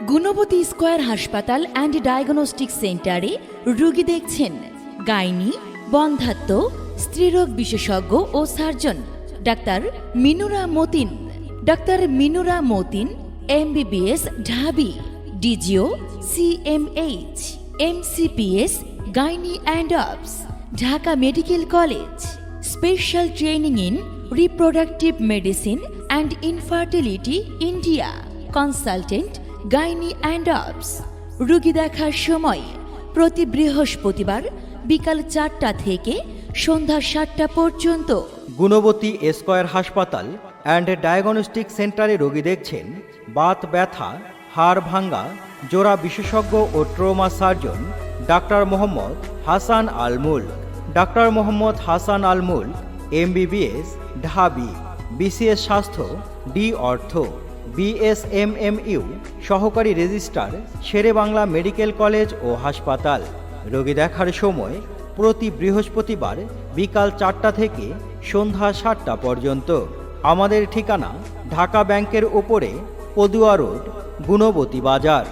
গুণবতী square হাসপাতাল and diagnostic সেন্টারে রোগী দেখছেন গাইনি, বন্ধাত্ম, স্ত্রীরোগ বিশেষজ্ঞ ও surgeon. Doctor Minura Matin, doctor Minura Matin, MBBS ঢাবি, DGO C M H CMH, MCPS, gynae and obs Dhaka medical college. Special training in reproductive medicine and infertility India. Consultant gynae and obs রোগী দেখার সময় প্রতি বৃহস্পতিবার বিকাল চারটা থেকে সন্ধ্যা সাতটা পর্যন্ত। গুণবতী স্কয়ার হাসপাতাল অ্যান্ড ডায়াগনস্টিক সেন্টারে রোগী দেখছেন, বাত ব্যথা, হাড় ভাঙ্গা, জোড়া বিশেষজ্ঞ ও trauma surgeon, doctor Mohammad Hasan Alamul. Doctor Mohammad Hasan Alamul MBBS ঢাবি বিসিএস স্বাস্থ্য ডি অর্থ। বিএসএমএমইউ সহকারী registrar Sher e Bangla medical college ও হাসপাতাল। রোগী দেখার সময় প্রতি বৃহস্পতিবার বিকাল চারটা থেকে সন্ধ্যা সাতটা পর্যন্ত। আমাদের ঠিকানা ঢাকা ব্যাংকের ওপরে পদুয়া রোড, গুণবতী বাজার।